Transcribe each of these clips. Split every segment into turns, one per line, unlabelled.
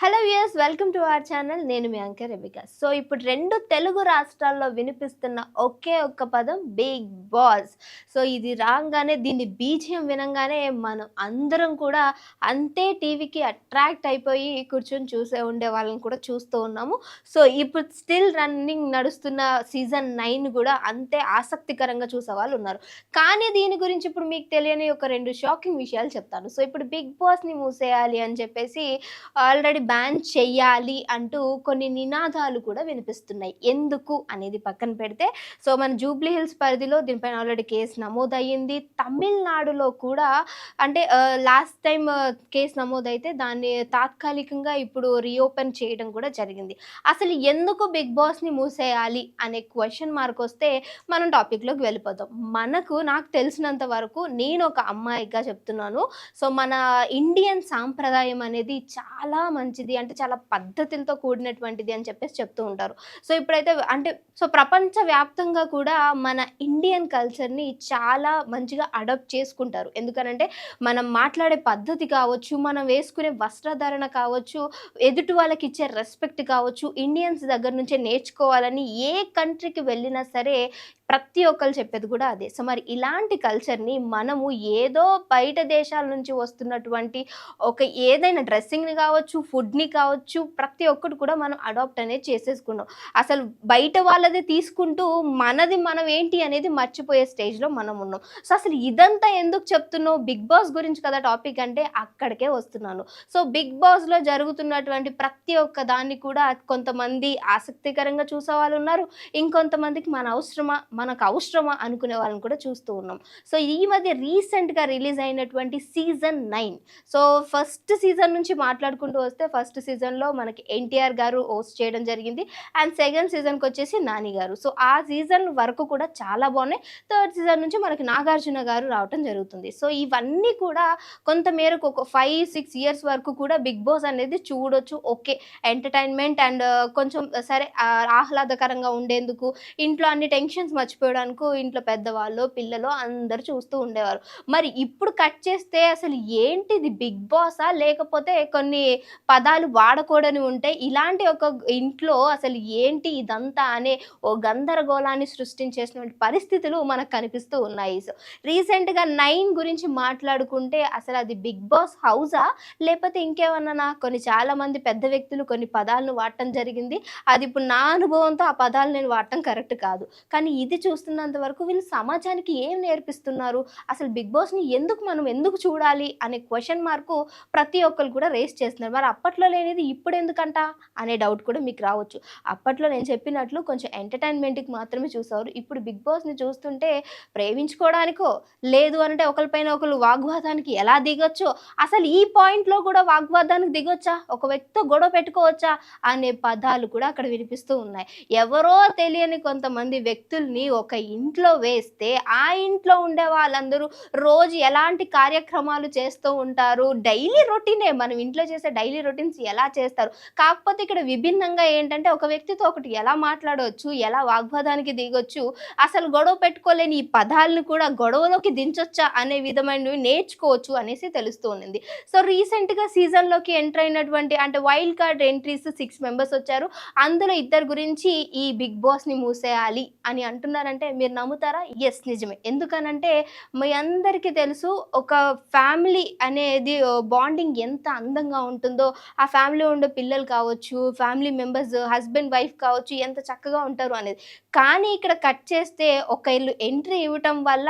Hello viewers welcome to our channel నేను మీ anchor రెబిక. So ఇప్పుడు రెండు తెలుగు రాష్ట్రాల్లో వినిపిస్తున్న ఒకే ఒక్క పదం బిగ్ బాస్ సో ఇది రాగానే దీన్ని బీజియం వినంగానే మనం అందరం కూడా అంతే టీవీకి అట్రాక్ట్ అయిపోయి కూర్చొని చూసే ఉండే వాళ్ళని కూడా చూస్తూ ఉన్నాము. సో ఇప్పుడు స్టిల్ రన్నింగ్ నడుస్తున్న సీజన్ నైన్ కూడా అంతే ఆసక్తికరంగా చూసే వాళ్ళు ఉన్నారు. కానీ దీని గురించి ఇప్పుడు మీకు తెలియని ఒక రెండు షాకింగ్ విషయాలు చెప్తాను. సో ఇప్పుడు బిగ్ బాస్ని మూసేయాలి అని చెప్పేసి ఆల్రెడీ బ్యాన్ చేయాలి అంటూ కొన్ని నినాదాలు కూడా వినిపిస్తున్నాయి. ఎందుకు అనేది పక్కన పెడితే సో మన జూబ్లీ హిల్స్ పరిధిలో దీనిపైన ఆల్రెడీ కేసు నమోదయ్యింది. తమిళనాడులో కూడా అంటే లాస్ట్ టైం కేసు నమోదైతే దాన్ని తాత్కాలికంగా ఇప్పుడు రీఓపెన్ చేయడం కూడా జరిగింది. అసలు ఎందుకు బిగ్ బాస్ని మూసేయాలి అనే క్వశ్చన్ మార్క్ వస్తే మనం టాపిక్లోకి వెళ్ళిపోతాం మనకు నాకు తెలిసినంత వరకు నేను ఒక అమ్మాయిగా చెప్తున్నాను. సో మన ఇండియన్ సాంప్రదాయం అనేది చాలా మంచి మంచిది అంటే చాలా పద్ధతులతో కూడినటువంటిది అని చెప్పేసి చెప్తూ ఉంటారు. సో ఇప్పుడైతే అంటే సో ప్రపంచ వ్యాప్తంగా కూడా మన ఇండియన్ కల్చర్ని చాలా మంచిగా అడాప్ట్ చేసుకుంటారు. ఎందుకనంటే మనం మాట్లాడే పద్ధతి కావచ్చు మనం వేసుకునే వస్త్రధారణ కావచ్చు ఎదుటి వాళ్ళకి ఇచ్చే రెస్పెక్ట్ కావచ్చు ఇండియన్స్ దగ్గర నుంచే నేర్చుకోవాలని ఏ కంట్రీకి వెళ్ళినా సరే ప్రతి ఒక్కరు చెప్పేది కూడా అదే. సో మరి ఇలాంటి కల్చర్ని మనము ఏదో బయట దేశాల నుంచి వస్తున్నటువంటి ఒక ఏదైనా డ్రెస్సింగ్ని కావచ్చు ఫుడ్ని కావచ్చు ప్రతి ఒక్కటి కూడా మనం అడాప్ట్ అనేది చేసేసుకున్నాం. అసలు బయట వాళ్ళది తీసుకుంటూ మనది మనం ఏంటి అనేది మర్చిపోయే స్టేజ్లో మనం ఉన్నాం. సో అసలు ఇదంతా ఎందుకు చెప్తున్నావు? బిగ్ బాస్ గురించి కదా టాపిక్ అంటే అక్కడికే వస్తున్నాను. సో బిగ్ బాస్లో జరుగుతున్నటువంటి ప్రతి ఒక్క దాన్ని కూడా కొంతమంది ఆసక్తికరంగా చూసే వాళ్ళు ఉన్నారు. ఇంకొంతమందికి మన అవసరమా? మనకు అవసరమా అనుకునే వాళ్ళని కూడా చూస్తూ ఉన్నాం. సో ఈ మధ్య రీసెంట్గా రిలీజ్ అయినటువంటి season nine. So first season నుంచి మాట్లాడుకుంటూ వస్తే ఫస్ట్ సీజన్లో మనకి ఎన్టీఆర్ గారు హోస్ట్ చేయడం జరిగింది. అండ్ సెకండ్ సీజన్కి వచ్చేసి నాని గారు. సో ఆ సీజన్ వరకు కూడా చాలా బాగున్నాయి. థర్డ్ సీజన్ నుంచి మనకి నాగార్జున గారు రావటం జరుగుతుంది. సో ఇవన్నీ కూడా కొంత మేరకు ఒక ఫైవ్ సిక్స్ ఇయర్స్ వరకు కూడా బిగ్ బాస్ అనేది చూడొచ్చు. ఓకే ఎంటర్టైన్మెంట్ అండ్ కొంచెం సరే ఆహ్లాదకరంగా ఉండేందుకు ఇంట్లో అన్ని టెన్షన్స్ మర్చిపోవడానికి ఇంట్లో పెద్దవాళ్ళు పిల్లలు అందరు చూస్తూ ఉండేవారు. మరి ఇప్పుడు కట్ చేస్తే అసలు ఏంటిది? బిగ్ బాసా? లేకపోతే కొన్ని పదాలు వాడకూడని ఉంటే ఇలాంటి ఒక ఇంట్లో అసలు ఏంటి ఇదంతా అనే ఓ గందరగోళాన్ని సృష్టించేసినటువంటి పరిస్థితులు మనకు కనిపిస్తూ ఉన్నాయి. సో రీసెంట్గా నైన్ గురించి మాట్లాడుకుంటే అసలు అది బిగ్ బాస్ హౌసా లేకపోతే ఇంకేమన్నా కొన్ని చాలా మంది పెద్ద వ్యక్తులు కొన్ని పదాలను వాడటం జరిగింది. అది ఇప్పుడు నా అనుభవంతో ఆ పదాలు నేను వాడటం కరెక్ట్ కాదు. కానీ ఇది చూస్తున్నంత వరకు వీళ్ళు సమాజానికి ఏం నేర్పిస్తున్నారు? అసలు బిగ్ బాస్ని ఎందుకు మనం ఎందుకు చూడాలి? అనే క్వశ్చన్ మార్కు ప్రతి ఒక్కరు కూడా రేస్ చేస్తున్నారు. మరి అప్పట్లో లేనిది ఇప్పుడు ఎందుకంట? అనే డౌట్ కూడా మీకు రావచ్చు. అప్పట్లో నేను చెప్పినట్లు కొంచెం ఎంటర్టైన్మెంట్కి మాత్రమే చూసేవారు. ఇప్పుడు బిగ్ బాస్ని చూస్తుంటే ప్రేమించుకోవడానికో లేదు అంటే ఒకరిపైన ఒకరు వాగ్వాదానికి ఎలా దిగొచ్చో అసలు ఈ పాయింట్లో కూడా వాగ్వాదానికి దిగొచ్చా? ఒక వ్యక్తితో గొడవ పెట్టుకోవచ్చా? అనే పదాలు కూడా అక్కడ వినిపిస్తూ ఉన్నాయి. ఎవరో తెలియని కొంతమంది వ్యక్తుల్ని ఒక ఇంట్లో వేస్తే ఆ ఇంట్లో ఉండే వాళ్ళందరూ రోజు ఎలాంటి కార్యక్రమాలు చేస్తూ ఉంటారు? డైలీ రొటీనే మనం ఇంట్లో చేసే డైలీ రొటీన్స్ ఎలా చేస్తారు? కాకపోతే ఇక్కడ విభిన్నంగా ఏంటంటే ఒక వ్యక్తితో ఒకటి ఎలా మాట్లాడవచ్చు ఎలా వాగ్వాదానికి దిగొచ్చు? అసలు గొడవ పెట్టుకోలేని ఈ పదాలను కూడా గొడవలోకి దించొచ్చా అనే విధమైనవి నేర్చుకోవచ్చు అనేసి తెలుస్తూ ఉంది సో రీసెంట్గా సీజన్లోకి ఎంటర్ అయినటువంటి అంటే wild card entries six members వచ్చారు. అందులో ఇద్దరు గురించి ఈ బిగ్ బాస్ని మూసేయాలి అని అంటున్నారంటే మీరు నమ్ముతారా? ఎస్ నిజమే. ఎందుకనంటే మీ అందరికీ తెలుసు ఒక ఫ్యామిలీ అనేది బాండింగ్ ఎంత అందంగా ఉంటుందో ఆ ఫ్యామిలీ ఉండే పిల్లలు కావచ్చు ఫ్యామిలీ మెంబర్స్ హస్బెండ్ వైఫ్ కావచ్చు ఎంత చక్కగా ఉంటారు అనేది. కానీ ఇక్కడ కట్ చేస్తే ఒక ఇల్లు ఎంట్రీ ఇవ్వటం వల్ల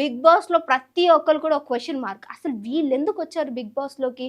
బిగ్ బాస్లో ప్రతి ఒక్కరు కూడా ఒక క్వశ్చన్ మార్క్. అసలు వీళ్ళు ఎందుకు వచ్చారు బిగ్ బాస్లోకి?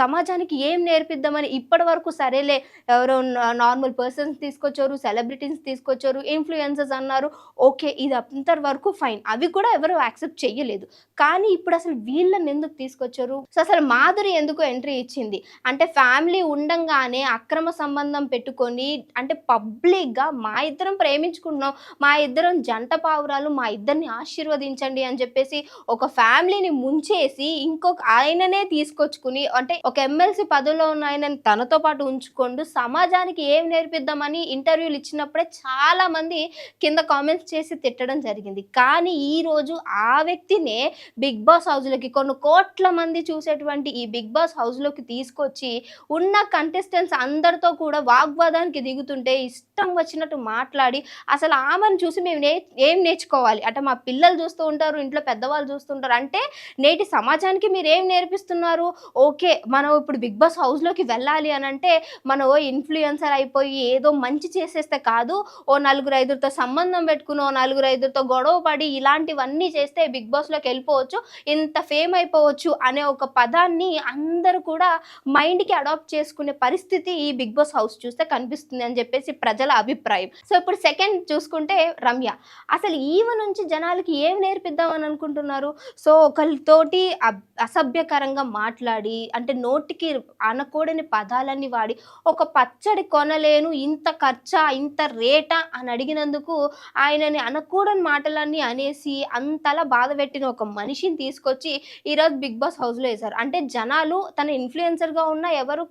సమాజానికి ఏం నేర్పిద్దామని ఇప్పటి వరకు సరేలే ఎవరో నార్మల్ పర్సన్స్ తీసుకొచ్చారు సెలబ్రిటీస్ తీసుకొచ్చారు ఇన్ఫ్లుయెన్సర్స్ అన్నారు ఓకే ఇది అంత వరకు ఫైన్. అవి కూడా ఎవరు యాక్సెప్ట్ చేయలేదు కానీ ఇప్పుడు అసలు వీళ్ళని ఎందుకు తీసుకొచ్చారు? సో అసలు మాధురి ఎందుకు ఎంట్రీ ఇచ్చింది? అంటే ఫ్యామిలీ ఉండంగానే అక్రమ సంబంధం పెట్టుకొని అంటే పబ్లిక్గా మా ఇద్దరం ప్రేమించుకుంటున్నాం మా ఇద్దరం జంట పావురాలు మా ఇద్దరిని ఆశీర్వదించండి అని చెప్పేసి ఒక ఫ్యామిలీని ముంచేసి ఇంకొక ఆయననే తీసుకొచ్చుకుని అంటే ఒక ఎమ్మెల్సీ పదవిలో ఉన్న ఆయనని తనతో పాటు ఉంచుకోండు సమాజానికి ఏం నేర్పిద్దామని ఇంటర్వ్యూలు ఇచ్చినప్పుడే చాలా మంది కింద కామెంట్ కామెంట్స్ చేసి తిట్టడం జరిగింది. కానీ ఈ రోజు ఆ వ్యక్తినే బిగ్ బాస్ హౌస్లోకి కొన్ని కోట్ల మంది చూసేటువంటి ఈ బిగ్ బాస్ హౌస్లోకి తీసుకొచ్చి ఉన్న కంటెస్టెంట్స్ అందరితో కూడా వాగ్వాదానికి దిగుతుంటే ఇష్టం వచ్చినట్టు మాట్లాడి అసలు ఆమెను చూసి మేము నే ఏం నేర్చుకోవాలి? అంటే మా పిల్లలు చూస్తూ ఉంటారు ఇంట్లో పెద్దవాళ్ళు చూస్తుంటారు అంటే నేటి సమాజానికి మీరు ఏం నేర్పిస్తున్నారు? ఓకే మనం ఇప్పుడు బిగ్ బాస్ హౌస్లోకి వెళ్ళాలి అని అంటే మనం ఓ ఇన్ఫ్లుయెన్సర్ అయిపోయి ఏదో మంచి చేసేస్తే కాదు ఓ నలుగురు ఐదుగురితో సంబంధం పెట్టుకునో నలుగురు ఐదుతో గొడవ పడి ఇలాంటివన్నీ చేస్తే బిగ్ బాస్లోకి వెళ్ళిపోవచ్చు ఇంత ఫేమ్ అయిపోవచ్చు అనే ఒక పదాన్ని అందరూ కూడా మైండ్కి అడాప్ట్ చేసుకునే పరిస్థితి ఈ బిగ్ బాస్ హౌస్ చూస్తే కనిపిస్తుంది అని చెప్పేసి ప్రజల అభిప్రాయం. సో ఇప్పుడు సెకండ్ చూసుకుంటే రమ్య. అసలు ఈమె నుంచి జనాలకి ఏం నేర్పిద్దామని అనుకుంటున్నారు? సో ఒకరితోటి అబ్- అసభ్యకరంగా మాట్లాడి అంటే నోటికి అనకూడని పదాలన్నీ వాడి ఒక పచ్చడి కొనలేను ఇంత ఖర్చా ఇంత రేటా అని అడిగినందుకు ఆయనని అనకూడని మాటలన్నీ అనేసి అంతలా బాధ పెట్టిన ఒక మనిషిని తీసుకొచ్చి ఈరోజు బిగ్ బాస్ హౌస్లో వేశారు. అంటే జనాలు తన ఇన్ఫ్లుయెన్సర్గా ఉన్న ఎవరు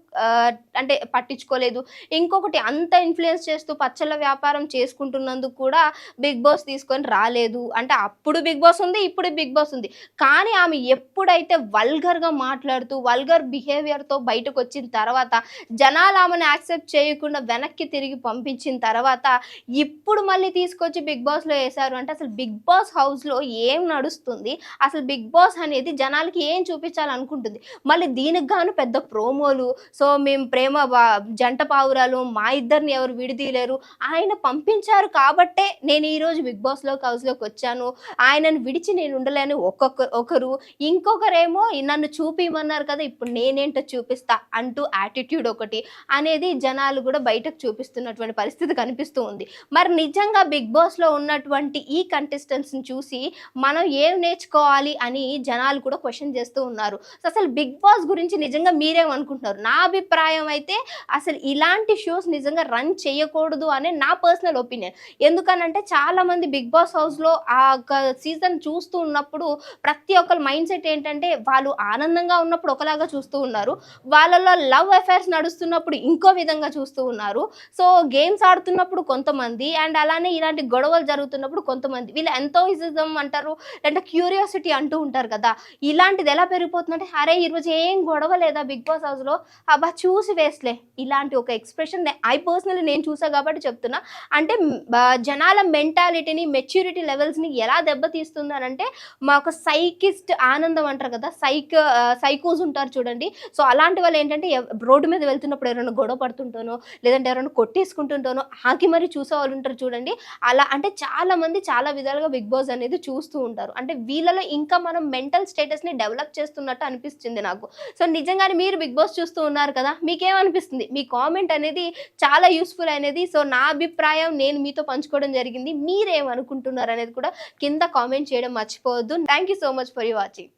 అంటే పట్టించుకోలేదు. ఇంకొకటి అంత ఇన్ఫ్లుయెన్స్ చేస్తూ పచ్చళ్ళ వ్యాపారం చేసుకుంటున్నందుకు కూడా బిగ్ బాస్ తీసుకొని రాలేదు. అంటే అప్పుడు బిగ్ బాస్ ఉంది ఇప్పుడు బిగ్ బాస్ ఉంది. కానీ ఆమె ఎప్పుడైతే వల్గర్గా మాట్లాడుతూ వల్గర్ బిహేవియర్తో బయటకు వచ్చిన తర్వాత జనాలు ఆమెను యాక్సెప్ట్ చేయకుండా వెనక్కి తిరిగి పంపించిన తర్వాత ఇప్పుడు మళ్ళీ తీసుకొచ్చి బిగ్ బాస్లో వేశారు అంటే అసలు బిగ్ బాస్ హౌస్లో ఏం నడుస్తుంది? అసలు బిగ్ బాస్ అనేది జనాలకి ఏం చూపించాలనుకుంటుంది? మళ్ళీ దీనికి గాను పెద్ద ప్రోమోలు సో మేము ప్రేమ జంట పావురాలు మా ఇద్దరిని ఎవరు విడిదీయలేరు. ఆయన పంపించారు కాబట్టే నేను ఈరోజు బిగ్ బాస్లోకి హౌస్లోకి వచ్చాను. ఆయనను విడిచి నేను ఉండలేను. ఒక్కొక్క ఒకరు ఇంకొకరేమో నన్ను చూపిమన్నారు కదా ఇప్పుడు నేనేంటో చూపిస్తా అంటూ యాటిట్యూడ్ ఒకటి అనేది జనాలు కూడా బయటకు చూపిస్తున్నటువంటి పరిస్థితి కనిపిస్తూ ఉంది. మరి నిజంగా బిగ్ బాస్ హౌస్లో ఉన్నటువంటి ఈ కంటెస్టెంట్స్ని చూసి మనం ఏం నేర్చుకోవాలి అని జనాలు కూడా క్వశ్చన్ చేస్తూ ఉన్నారు. సో అసలు బిగ్ బాస్ గురించి నిజంగా మీరేమనుకుంటున్నారు? నా అభిప్రాయం అయితే అసలు ఇలాంటి షోస్ నిజంగా రన్ చేయకూడదు అనే నా పర్సనల్ ఒపీనియన్ ఎందుకనంటే చాలామంది బిగ్ బాస్ హౌస్లో ఆ సీజన్ చూస్తూ ఉన్నప్పుడు ప్రతి ఒక్కరి మైండ్ సెట్ ఏంటంటే వాళ్ళు ఆనందంగా ఉన్నప్పుడు ఒకలాగా చూస్తూ ఉన్నారు. వాళ్ళలో లవ్ అఫైర్స్ నడుస్తున్నప్పుడు ఇంకో విధంగా చూస్తూ ఉన్నారు. సో గేమ్స్ ఆడుతున్నప్పుడు కొంతమంది అండ్ అలానే ఇలాంటి గొడవ గొడవలు జరుగుతున్నప్పుడు కొంతమంది వీళ్ళు ఎంతోయిజం అంటారు అంటే క్యూరియాసిటీ అంటూ ఉంటారు కదా. ఇలాంటిది ఎలా పెరిగిపోతుందంటే అరే ఈరోజు ఏం గొడవ లేదా బిగ్ బాస్ హౌస్లో? అబ్బా చూసి వేస్లే ఇలాంటి ఒక ఎక్స్ప్రెషన్ ఐ పర్సనలీ నేను చూసా కాబట్టి చెప్తున్నా. అంటే జనాల మెంటాలిటీని మెచ్యూరిటీ లెవెల్స్ని ఎలా దెబ్బతీస్తుంది అని అంటే మా ఒక సైకిస్ట్ ఆనందం అంటారు కదా సైక్ సైకోస్ ఉంటారు చూడండి. సో అలాంటి వాళ్ళు ఏంటంటే రోడ్డు మీద వెళ్తున్నప్పుడు ఎవరైనా గొడవ పడుతుంటానో లేదంటే ఎవరైనా కొట్టేసుకుంటుంటానో ఆకి మరీ చూసే వాళ్ళు ఉంటారు చూడండి. అలా అంటే చాలా మంది చాలా విధాలుగా బిగ్ బాస్ అనేది చూస్తూ ఉంటారు. అంటే వీళ్ళలో ఇంకా మనం మెంటల్ స్టేటస్ని డెవలప్ చేస్తున్నట్టు అనిపిస్తుంది నాకు. సో నిజంగానే మీరు బిగ్ బాస్ చూస్తూ ఉన్నారు కదా మీకేమనిపిస్తుంది? మీ కామెంట్ అనేది చాలా యూస్ఫుల్ అనేది సో నా అభిప్రాయం నేను మీతో పంచుకోవడం జరిగింది. మీరేమనుకుంటున్నారు అనేది కూడా కింద కామెంట్ చేయడం మర్చిపోవద్దు. Thank you so much for you watching.